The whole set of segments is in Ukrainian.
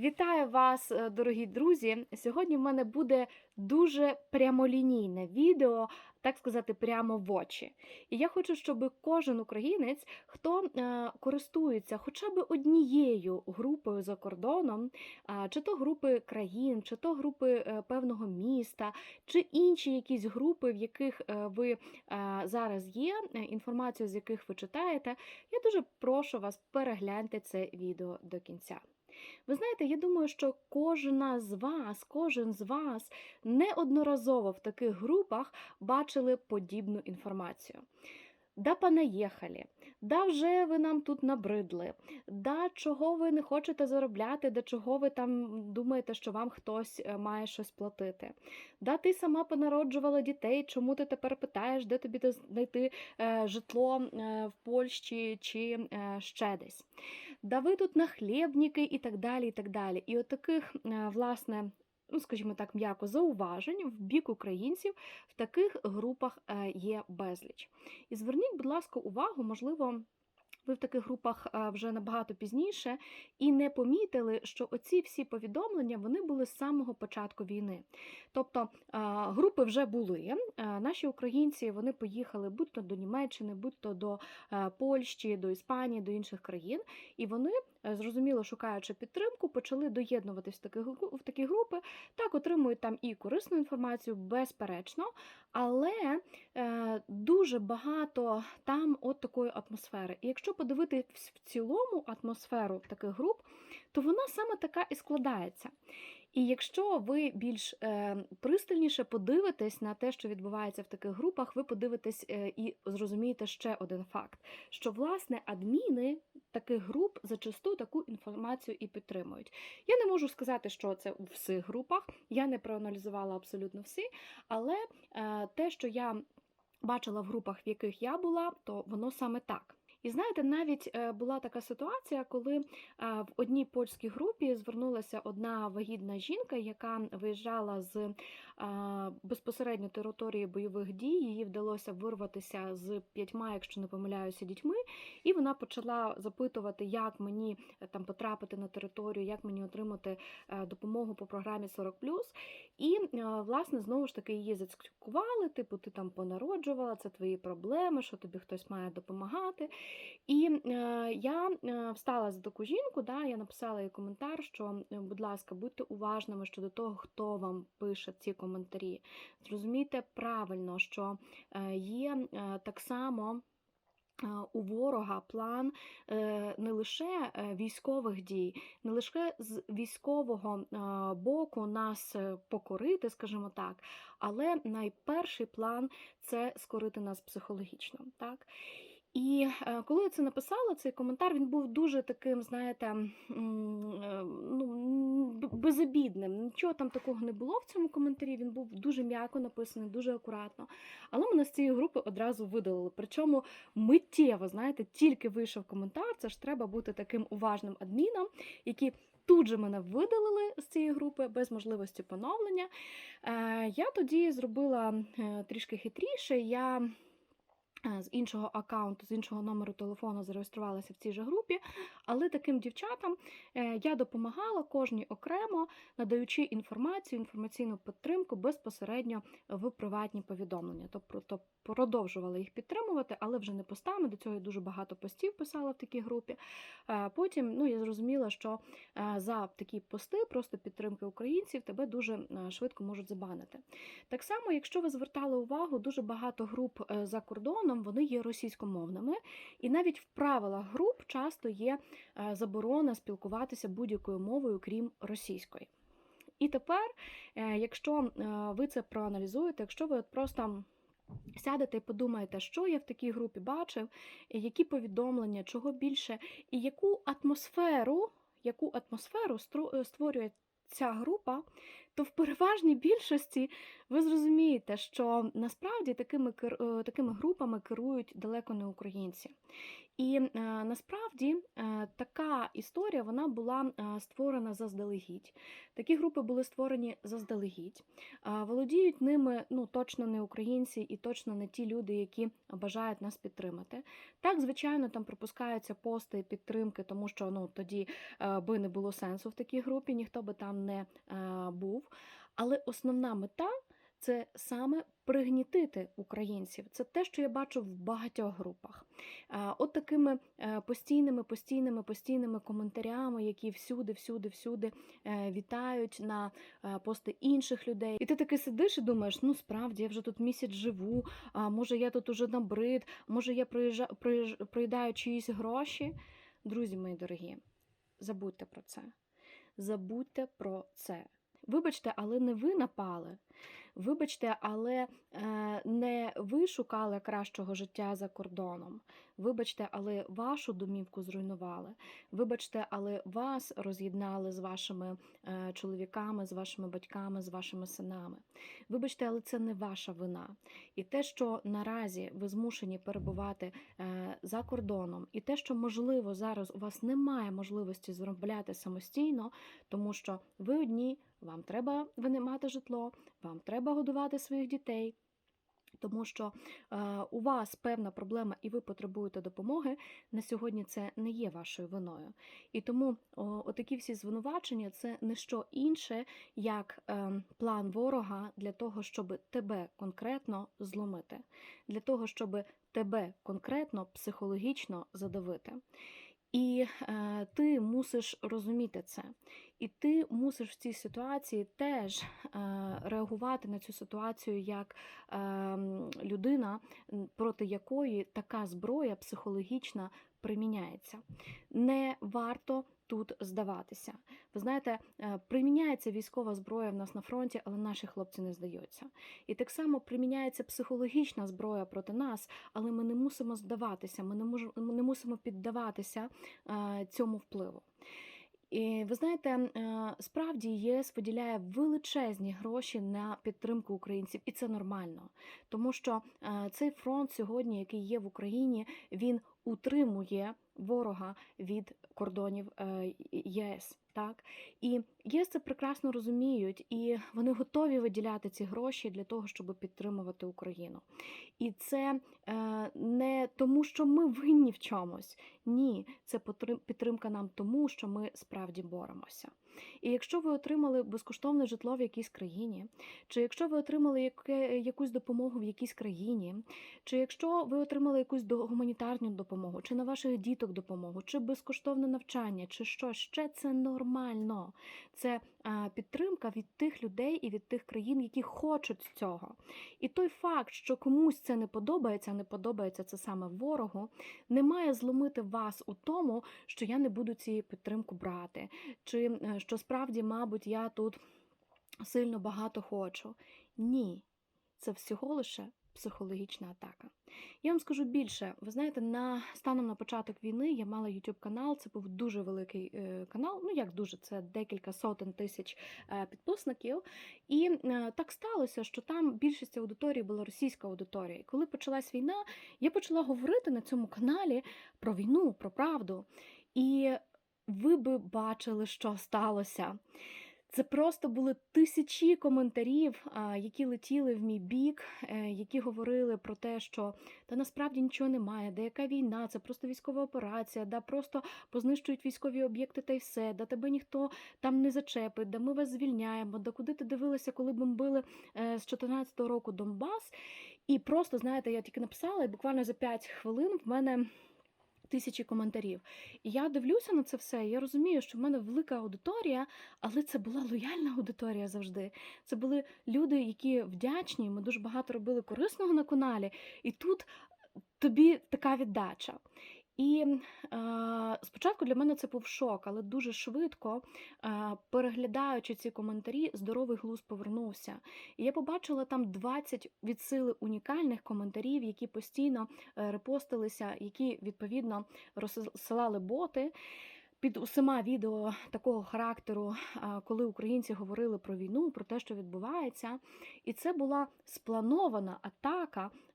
Вітаю вас, е, дорогі друзі! Сьогодні в мене буде дуже прямолінійне відео, так сказати, прямо в очі. І я хочу, щоб кожен українець, хто е, користується хоча б однією групою за кордоном, чи то групи країн, чи то групи е, певного міста, чи інші якісь групи, в яких ви зараз є, інформацію з яких ви читаєте, я дуже прошу вас перегляньте це відео до кінця. Ви знаєте, я думаю, що кожна з вас, кожен з вас неодноразово в таких групах бачили подібну інформацію. Да понаїхали, да вже ви нам тут набридли, да чого ви не хочете заробляти, да чого ви там думаєте, що вам хтось е, має щось платити. Да ти сама понароджувала дітей, чому ти тепер питаєш, де тобі знайти е, житло е, в Польщі чи ще десь. Да ви тут нахлєбніки і так далі. І так далі. І от таких, власне, ну, скажімо так, м'яко зауважень в бік українців в таких групах е, є безліч. І зверніть, будь ласка, увагу, можливо. Ви в таких групах е, вже набагато пізніше і не помітили, що оці всі повідомлення вони були з самого початку війни. Тобто е, групи вже були. Наші українці вони поїхали будь-то до Німеччини, будь-то до Польщі, до Іспанії, до інших країн, і вони, зрозуміло, шукаючи підтримку, почали доєднуватись в такі, в такі групи. Так, отримують там і корисну інформацію, безперечно, але е, дуже багато там от такої атмосфери. І якщо подивитись в цілому атмосферу таких груп, то вона саме така і складається. І якщо ви більш е, пристальніше подивитесь на те, що відбувається в таких групах, ви подивитесь е, і зрозумієте ще один факт: що власне адміни таких груп зачасту таку інформацію і підтримують. Я не можу сказати, що це у всіх групах, я не проаналізувала абсолютно всі, але е, те, що я бачила в групах, в яких я була, то воно саме так. І знаєте, навіть е, була така ситуація, коли е, в одній польській групі звернулася одна вагітна жінка, яка виїжджала з безпосередньо території бойових дій. Їй вдалося вирватися з п'ятьма, якщо не помиляюся, дітьми. І вона почала запитувати, як мені е, там потрапити на територію, як мені отримати е, допомогу по програмі 40+. І, е, власне, знову ж таки її зацькували, типу, ти там понароджувала, це твої проблеми, що тобі хтось має допомагати. І я встала за таку жінку, да, я написала їй коментар, що, будь ласка, будьте уважними щодо того, хто вам пише ці коментарі. Зрозумійте правильно, що е, є е, так само. е, У ворога план не лише військових дій, не лише з військового боку нас покорити, скажімо так, але найперший план це скорити нас психологічно. Так? І е, коли я це написала, цей коментар він був дуже таким, знаєте, е, ну, безобідним. Нічого там такого не було в цьому коментарі. Він був дуже м'яко написаний, дуже акуратно. Але мене з цієї групи одразу видалили. Причому миттєво, знаєте, тільки вийшов коментар. Це ж треба бути таким уважним адміном, які. Тут же мене видалили з цієї групи без можливості поновлення. Е, я тоді зробила трішки хитріше. Я з іншого аккаунту, з іншого номеру телефону зареєструвалася в цій же групі, але таким дівчатам е, я допомагала кожній окремо, надаючи інформацію, інформаційну підтримку безпосередньо в приватні повідомлення. Тобто продовжувала їх підтримувати, але вже не постами. До цього я дуже багато постів писала в такій групі. Е, Потім ну, я зрозуміла, що е, за такі пости, просто підтримки українців, тебе дуже е, швидко можуть забанити. Так само, якщо ви звертали увагу, дуже багато груп е, за кордоном вони є російськомовними, і навіть в правилах груп часто є е, заборона спілкуватися будь-якою мовою, крім російської. І тепер, е, якщо е, ви це проаналізуєте, якщо ви от просто сядете і подумаєте, що я в такій групі бачив, які повідомлення, чого більше, і яку атмосферу, яку атмосферу створює ця група, то в переважній більшості ви зрозумієте, що насправді такими, е, такими групами керують далеко не українці. І е, насправді е, така історія вона була створена заздалегідь. Такі групи були створені заздалегідь. Володіють ними ну, точно не українці і точно не ті люди, які бажають нас підтримати. Так, звичайно, там пропускаються пости підтримки, тому що ну, тоді би не було сенсу в такій групі, ніхто би там не був. Але основна мета це саме пригнітити українців. Це те, що я бачу в багатьох групах. От такими е, постійними, постійними, постійними коментарями, які всюди, всюди, всюди е, вітають на е, пости інших людей. І ти таки сидиш і думаєш, ну справді я вже тут місяць живу, може я тут уже набрид, може я проїдаю чиїсь гроші. Друзі мої дорогі, забудьте про це. Забудьте про це. Вибачте, але не ви напали. Вибачте, але е, не ви шукали кращого життя за кордоном. Вибачте, але вашу домівку зруйнували. Вибачте, але вас роз'єднали з вашими е, чоловіками, з вашими батьками, з вашими синами. Вибачте, але це не ваша вина. І те, що наразі ви змушені перебувати е, за кордоном, і те, що можливо зараз у вас немає можливості заробляти самостійно, тому що ви одні, вам треба винаймати житло, вам треба годувати своїх дітей. Тому що е, у вас певна проблема і ви потребуєте допомоги, на сьогодні це не є вашою виною. І тому о, отакі всі звинувачення це не що інше, як е, план ворога для того, щоб тебе конкретно зломити, для того, щоб тебе конкретно психологічно задавити. І е, ти мусиш розуміти це. І ти мусиш в цій ситуації теж е, реагувати на цю ситуацію як е, людина, проти якої така зброя психологічна приміняється. Не варто тут здаватися. Ви знаєте, е, приміняється військова зброя в нас на фронті, але наші хлопці не здаються. І так само приміняється психологічна зброя проти нас, але ми не мусимо здаватися, ми не, мож, ми не мусимо піддаватися е, цьому впливу. І ви знаєте, справді ЄС виділяє величезні гроші на підтримку українців, і це нормально, тому що цей фронт сьогодні, який є в Україні, він утримує ворога від кордонів е, ЄС. Так і ЄС це прекрасно розуміють, і вони готові виділяти ці гроші для того, щоб підтримувати Україну. І це е, не тому, що ми винні в чомусь. Ні, це підтримка нам тому, що ми справді боремося. І якщо ви отримали безкоштовне житло в якійсь країні, чи якщо ви отримали яке, якусь допомогу в якійсь країні, чи якщо ви отримали якусь гуманітарну допомогу, чи на ваших діток допомогу, чи безкоштовне навчання, чи що ще це нормально. Це підтримка від тих людей і від тих країн, які хочуть цього. І той факт, що комусь це не подобається, не подобається це саме ворогу, не має зломити вас у тому, що я не буду цієї підтримку брати, чи е, що справді, мабуть, я тут сильно багато хочу. Ні, це всього лише психологічна атака. Я вам скажу більше. Ви знаєте, на станом на початок війни я мала YouTube канал. Це був дуже великий е, канал. Ну як дуже, це декілька сотень тисяч е, підписників. І е, так сталося, що там більшість аудиторії була російська аудиторія. І коли почалась війна, я почала говорити на цьому каналі про війну, про правду. І ви би бачили, що сталося. Це просто були тисячі коментарів, які летіли в мій бік, е, які говорили про те, що та насправді нічого немає, де яка війна, це просто військова операція, да просто познищують військові об'єкти та й все, да тебе ніхто там не зачепить, да ми вас звільняємо, да куди ти дивилася, коли бомбили е, з 14-го року Донбас. І просто, знаєте, я тільки написала, і буквально за 5 хвилин в мене тисячі коментарів. І я дивлюся на це все, я розумію, що в мене велика аудиторія, але це була лояльна аудиторія завжди. Це були люди, які вдячні. Ми дуже багато робили корисного на каналі, і тут тобі така віддача. І е, спочатку для мене це був шок, але дуже швидко, е, переглядаючи ці коментарі, здоровий глузд повернувся. І я побачила там 20 від сили унікальних коментарів, які постійно е, репостилися, які відповідно розсилали боти. під усіма відео такого характеру, коли українці говорили про війну, про те, що відбувається, і це була спланована атака е,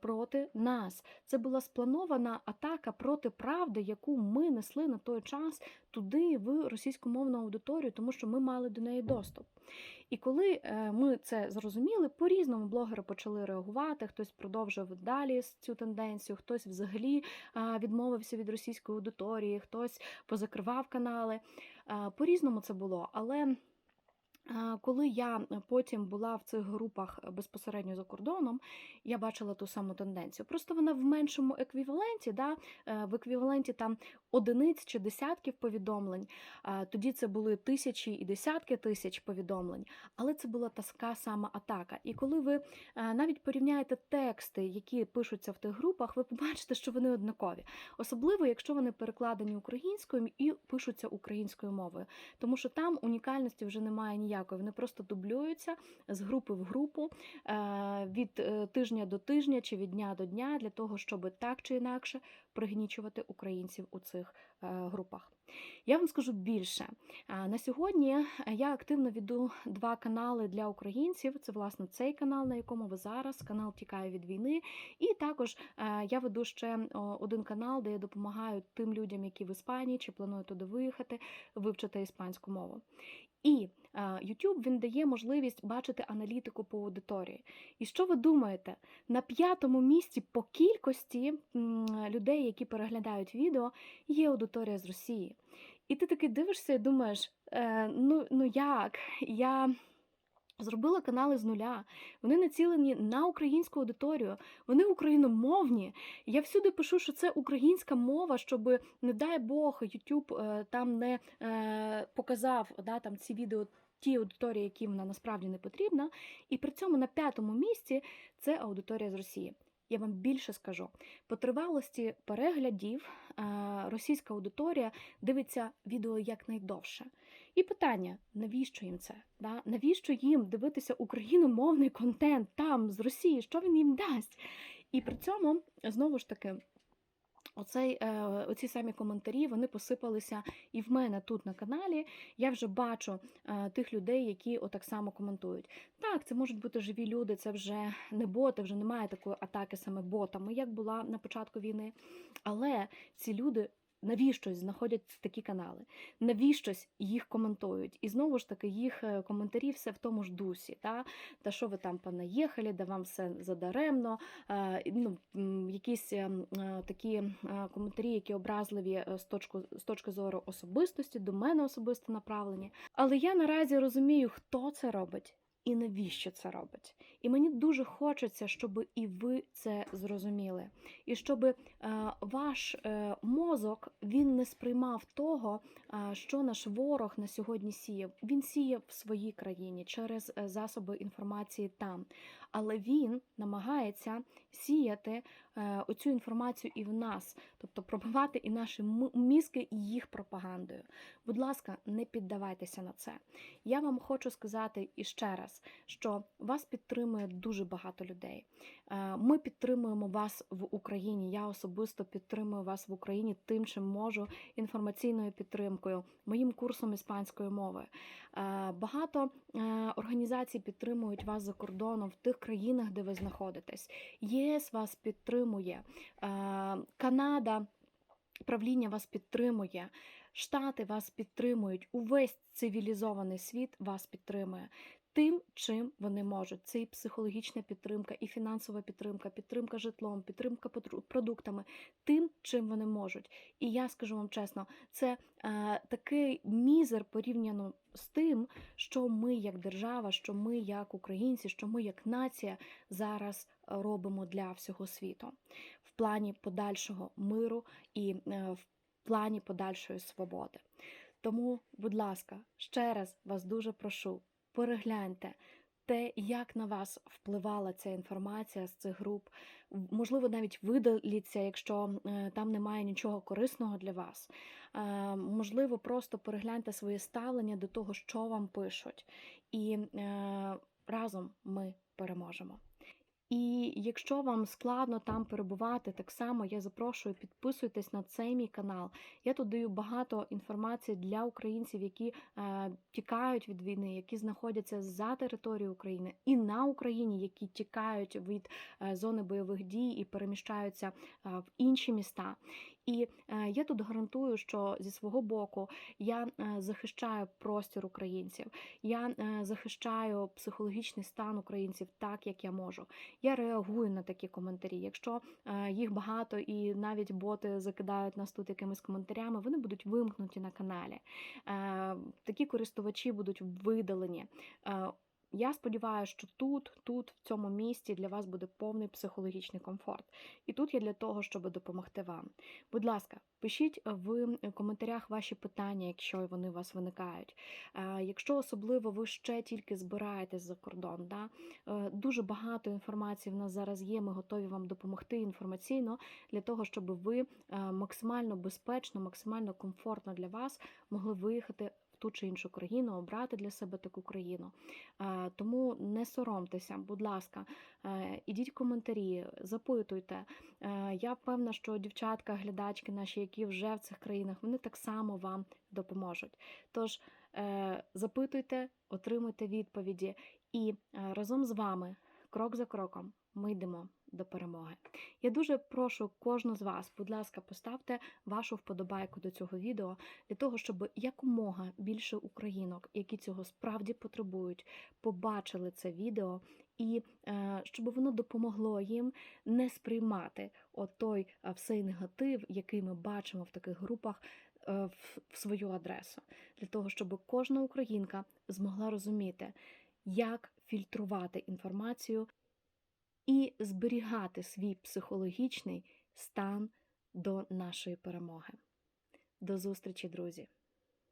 проти нас. Це була спланована атака проти правди, яку ми несли на той час туди, в російськомовну аудиторію, тому що ми мали до неї доступ. І коли е, ми це зрозуміли, по-різному блогери почали реагувати. Хтось продовжив далі цю тенденцію, хтось взагалі відмовився від російської аудиторії, хтось позакривав канали. По-різному це було. Але коли я потім була в цих групах безпосередньо за кордоном, я бачила ту саму тенденцію. Просто вона в меншому еквіваленті, да, е, в еквіваленті там одиниць чи десятків повідомлень. Тоді це були тисячі і десятки тисяч повідомлень, але це була така сама атака. І коли ви е, навіть порівняєте тексти, які пишуться в тих групах, ви побачите, що вони однакові. Особливо, якщо вони перекладені українською і пишуться українською мовою, тому що там унікальності вже немає ніякої. Вони просто дублюються з групи в групу е, від е, тижня до тижня чи від дня до дня для того, щоб так чи інакше пригнічувати українців у цих е, групах. Я вам скажу більше. На сьогодні я активно веду два канали для українців. Це власне цей канал, на якому ви зараз, канал Тікає від війни. І також я веду ще один канал, де я допомагаю тим людям, які в Іспанії чи планують туди виїхати, вивчити іспанську мову. І YouTube він дає можливість бачити аналітику по аудиторії. І що ви думаєте? На п'ятому місці по кількості людей, які переглядають відео, є аудиторія з Росії. І ти таки дивишся і думаєш: е, ну, ну як? Я зробила канали з нуля. Вони націлені на українську аудиторію, вони україномовні. Я всюди пишу, що це українська мова, щоб, не дай Бог, YouTube е, там не е, показав да, там, ці відео. Ті аудиторії, які вона насправді не потрібна, і при цьому на п'ятому місці це аудиторія з Росії. Я вам більше скажу. По тривалості переглядів е, російська аудиторія дивиться відео якнайдовше. І питання: навіщо їм це? Да? Навіщо їм дивитися україномовний контент там з Росії? Що він їм дасть? І при цьому знову ж таки. Оцей, е, оці самі коментарі вони посипалися і в мене тут на каналі. Я вже бачу е, тих людей, які отак само коментують. Так, це можуть бути живі люди, це вже не боти, вже немає такої атаки саме ботами, як була на початку війни. Але ці люди навіщось знаходять такі канали, навіщось їх коментують. І знову ж таки, їх е, коментарі все в тому ж дусі. Та, та що ви там понаїхали, да вам все задаремно. Е, ну, якісь е, такі коментарі, які образливі з точки, з точки зору особистості, до мене особисто направлені. Але я наразі розумію, хто це робить. І навіщо це робить? І мені дуже хочеться, щоб і ви це зрозуміли, і щоб е, ваш е, мозок він не сприймав того, е, що наш ворог на сьогодні сіяв. Він сіяв в своїй країні через засоби інформації там, але він намагається сіяти е, оцю інформацію і в нас, тобто пробивати і наші мізки і їх пропагандою. Будь ласка, не піддавайтеся на це. Я вам хочу сказати іще раз, що вас підтримує дуже багато людей. Е, Ми підтримуємо вас в Україні. Я особисто підтримую вас в Україні тим, чим можу інформаційною підтримкою, моїм курсом іспанської мови. Е, Багато організацій підтримують вас за кордоном в тих країнах, де ви знаходитесь. ЄС вас підтримує, е, Канада. Правління вас підтримує, Штати вас підтримують, увесь цивілізований світ вас підтримує тим, чим вони можуть. Це і психологічна підтримка, і фінансова підтримка, підтримка житлом, підтримка продуктами, тим, чим вони можуть. І я скажу вам чесно, це е, такий мізер порівняно з тим, що ми як держава, що ми як українці, що ми як нація зараз робимо для всього світу в плані подальшого миру і е, в плані подальшої свободи. Тому, будь ласка, ще раз вас дуже прошу, перегляньте те, як на вас впливала ця інформація з цих груп. Можливо, навіть видаліться, якщо е, там немає нічого корисного для вас. Е, можливо, просто перегляньте своє ставлення до того, що вам пишуть, і е, разом ми переможемо. І якщо вам складно там перебувати, так само я запрошую підписуйтесь на цей мій канал. Я тут даю багато інформації для українців, які е, тікають від війни, які знаходяться за територією України, і на Україні, які тікають від е, зони бойових дій і переміщаються е, в інші міста. І е, я тут гарантую, що зі свого боку я е, захищаю простір українців, я е, захищаю психологічний стан українців так, як я можу. Я реагую на такі коментарі. Якщо їх багато і навіть боти закидають нас тут якимись коментарями, вони будуть вимкнуті на каналі. Такі користувачі будуть видалені. Я сподіваюся, що тут, тут, в цьому місті для вас буде повний психологічний комфорт. І тут я для того, щоб допомогти вам. Будь ласка, пишіть в коментарях ваші питання, якщо вони у вас виникають. Е, Якщо особливо ви ще тільки збираєтесь за кордон, да? е, дуже багато інформації в нас зараз є. Ми готові вам допомогти інформаційно для того, щоб ви е, максимально безпечно, максимально комфортно для вас могли виїхати ту чи іншу країну, обрати для себе таку країну. Е, Тому не соромтеся, будь ласка, е, ідіть в коментарі, запитуйте. Е, Я певна, що дівчатка, глядачки наші, які вже в цих країнах, вони так само вам допоможуть. Тож запитуйте, отримуйте відповіді, і разом з вами, крок за кроком, ми йдемо до перемоги. Я дуже прошу кожну з вас, будь ласка, поставте вашу вподобайку до цього відео для того, щоб якомога більше українок, які цього справді потребують, побачили це відео і е, щоб воно допомогло їм не сприймати отой е, всей негатив, який ми бачимо в таких групах. е, В в свою адресу для того, щоб кожна українка змогла розуміти, як фільтрувати інформацію і зберігати свій психологічний стан до нашої перемоги. До зустрічі, друзі!